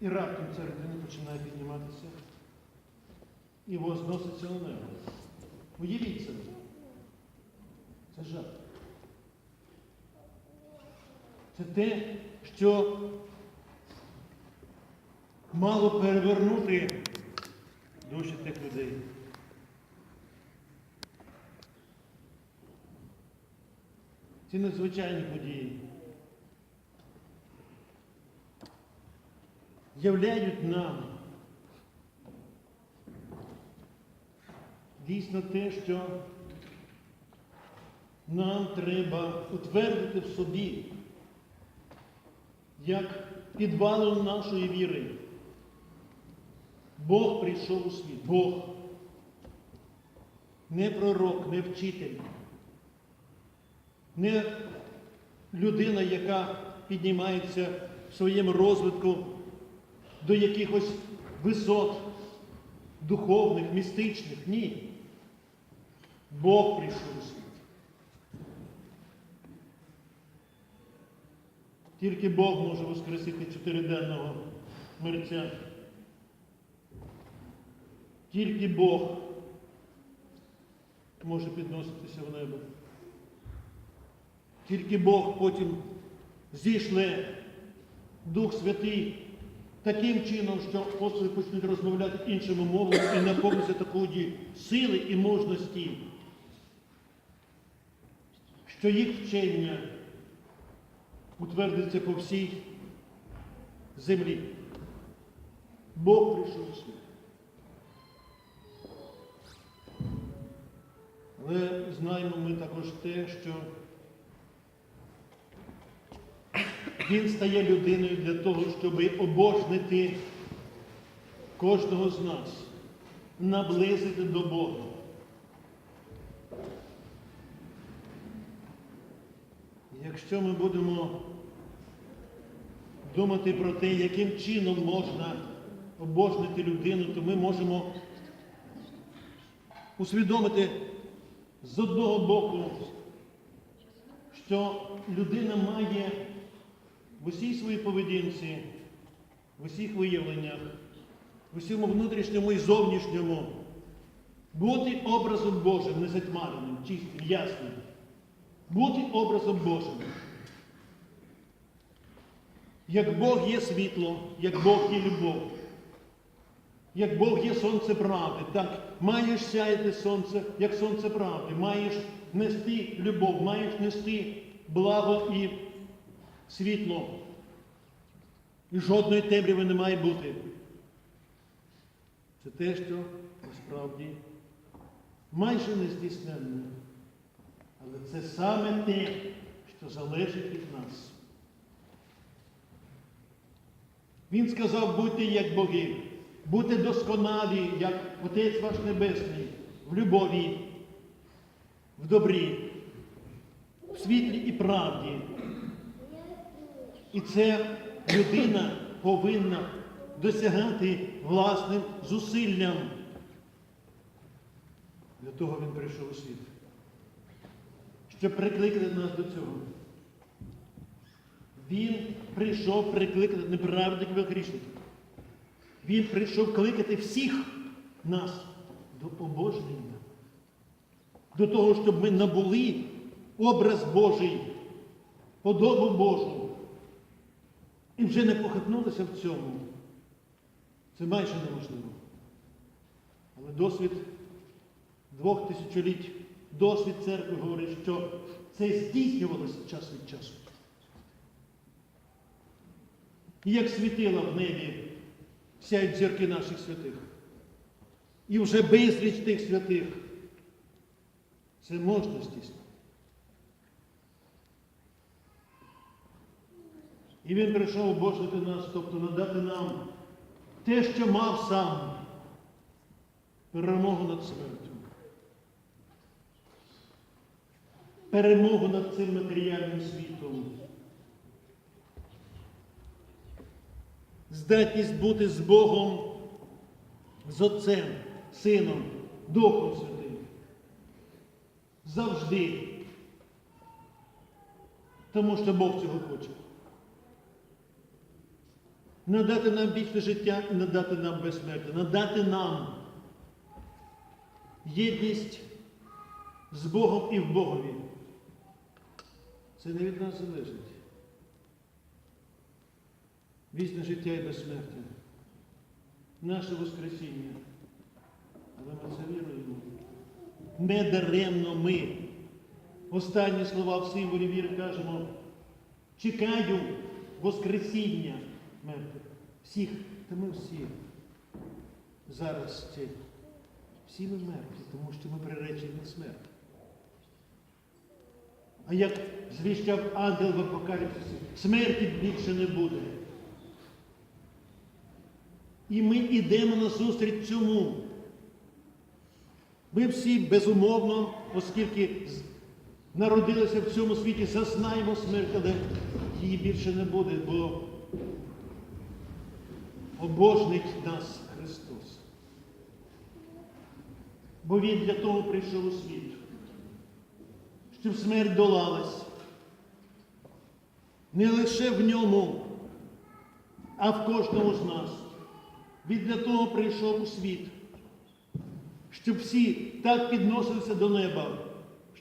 І раптом ця людина починає підніматися і возноситься на небо. Уявіть собі. Це жах. Це те, що мало перевернути душі тих людей. Ці надзвичайні події являють нам дійсно те, що нам треба утвердити в собі як підвалом нашої віри. Бог прийшов у світ. Бог. Не пророк, не вчитель, не людина, яка піднімається в своєму розвитку до якихось висот духовних, містичних. Ні. Бог прийшов у світ. Тільки Бог може воскресити чотириденного мерця. Тільки Бог може підноситися в небо. Тільки Бог потім зійшле Дух Святий таким чином, що апостоли почнуть розмовляти іншими мовами і наповниться такої сили і мужності, що їх вчення утвердиться по всій землі. Бог прийшов у світ. Але знаємо ми також те, що він стає людиною для того, щоб обожнити кожного з нас, наблизити до Бога. Якщо ми будемо думати про те, яким чином можна обожнити людину, то ми можемо усвідомити з одного боку, що людина має в усій своїй поведінці, в усіх виявленнях, в усьому внутрішньому і зовнішньому бути образом Божим, незатьмареним, чистим, ясним. Бути образом Божим. Як Бог є світло, як Бог є любов, як Бог є сонце правди, так маєш сяяти сонце, як сонце правди, маєш нести любов, маєш нести благо і світло. І жодної темряви не має бути. Це те, що насправді майже не здійсненне. Але це саме те, що залежить від нас. Він сказав, будьте як боги, будьте досконалі, як Отець ваш Небесний, в любові, в добрі, в світлі і правді. І це людина повинна досягати власним зусиллям. Для того він прийшов у світ. Щоб прикликати нас до цього. Він прийшов прикликати неправедників і грішників. Він прийшов кликати всіх нас до обожнення, до того, щоб ми набули образ Божий, подобу Божу. І вже не похитнулися в цьому. Це майже неможливо. Але досвід двох тисячоліть, досвід церкви говорить, що це здійснювалося час від часу. І як світила в небі сяють зірки наших святих. І вже безліч тих святих. Це можна здійснити. І він прийшов обожнити нас, тобто надати нам те, що мав сам перемогу над смертю. Перемогу над цим матеріальним світом. Здатність бути з Богом, з Отцем, Сином, Духом Святим. Завжди. Тому що Бог цього хоче. Надати нам вічне життя і надати нам безсмертя, надати нам єдність з Богом і в Богові. Це не від нас залежить. Вічне життя і безсмертя. Наше Воскресіння. Але ми це віруємо. Не даремно ми. Останні слова в символі віри кажемо. Чекаю Воскресіння мертвих. Всіх, та ми всі. Зараз це. Всі ми мертві, тому що ми приречені на смерть. А як звіщав ангел в Апокаліпсисі, смерті більше не буде. І ми йдемо назустріч цьому. Ми всі безумовно, оскільки народилися в цьому світі, зазнаємо смерть, але її більше не буде, бо обожнить нас Христос. Бо Він для того прийшов у світ, щоб смерть долалась. Не лише в ньому, а в кожному з нас. Він для того прийшов у світ, щоб всі так підносилися до неба,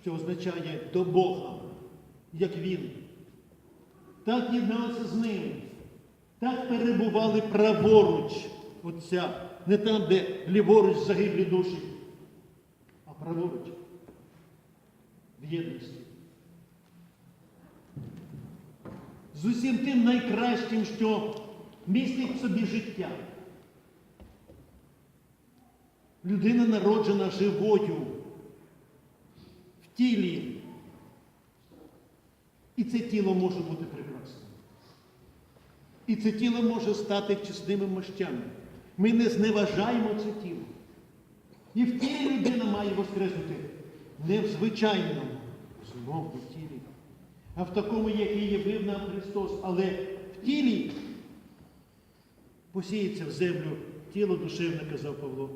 що означає до Бога, як Він. Так єдналися з ним, так перебували праворуч Отця, не там, де ліворуч загиблі душі, а праворуч в єдності. З усім тим найкращим, що містить в собі життя. Людина народжена живою в тілі. І це тіло може бути. І це тіло може стати чесними мощами. Ми не зневажаємо це тіло. І в тілі людина має воскреснути не в звичайному злому тілі, а в такому, який явив нам Христос. Але в тілі посіється в землю тіло душевне, казав Павло.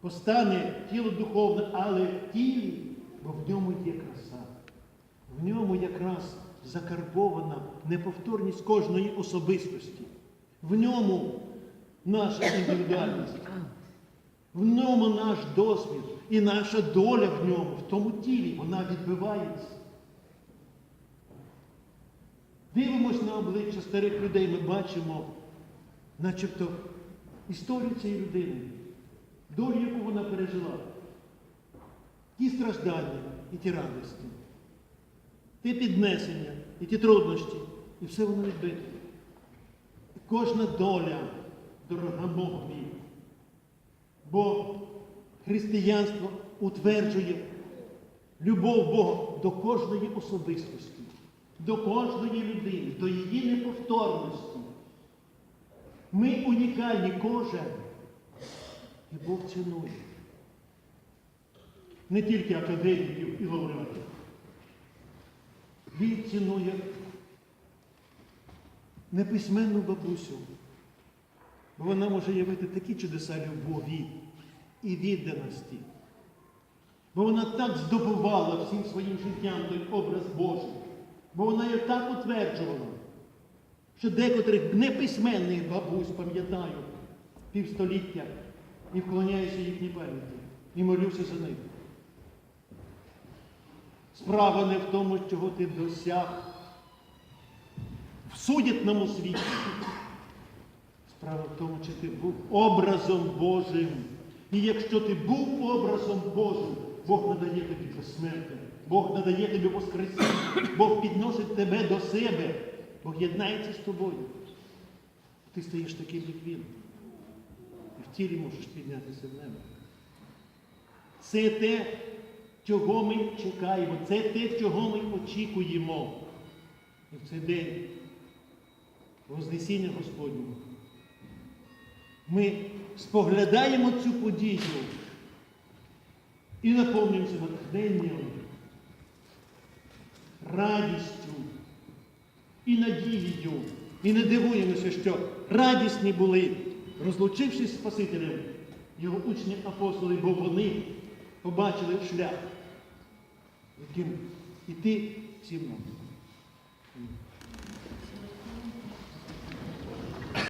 Постане тіло духовне, але в тілі, бо в ньому є краса. В ньому якраз закарбована неповторність кожної особистості. В ньому наша індивідуальність. В ньому наш досвід і наша доля в ньому, в тому тілі, вона відбивається. Дивимось на обличчя старих людей, ми бачимо, начебто, історію цієї людини, долю, яку вона пережила, ті страждання і ті радості, ті піднесення і ті труднощі, і все воно відбите. І кожна доля дорога Богові. Бо християнство утверджує любов Бога до кожної особистості, до кожної людини, до її неповторності. Ми унікальні кожен. І Бог цінує. Не тільки академіків і лауреатів. Він цінує неписьменну бабусю. Бо вона може явити такі чудеса любові і відданості. Бо вона так здобувала всім своїм життям той образ Божий. Бо вона його так утверджувала, що декотрих неписьменних бабусь пам'ятаю півстоліття і вклоняюся їхній пам'яті. І молюся за них. Справа не в тому, чого ти досяг в судітному світі. Справа в тому, чи ти був образом Божим. І якщо ти був образом Божим, Бог надає тобі безсмертя, Бог надає тобі воскресіння, Бог підносить тебе до себе, Бог єднається з тобою. Ти стаєш таким, як він. І в тілі можеш піднятися в небо. Це те, чого ми чекаємо, це те, чого ми очікуємо. І в цей день Вознесіння Господнього. Ми споглядаємо цю подію і наповнюємося натхненням, радістю і надією. І не дивуємося, що радісні були, розлучившись з Спасителем, його учні апостоли, бо вони побачили шлях, яким іти всім нам.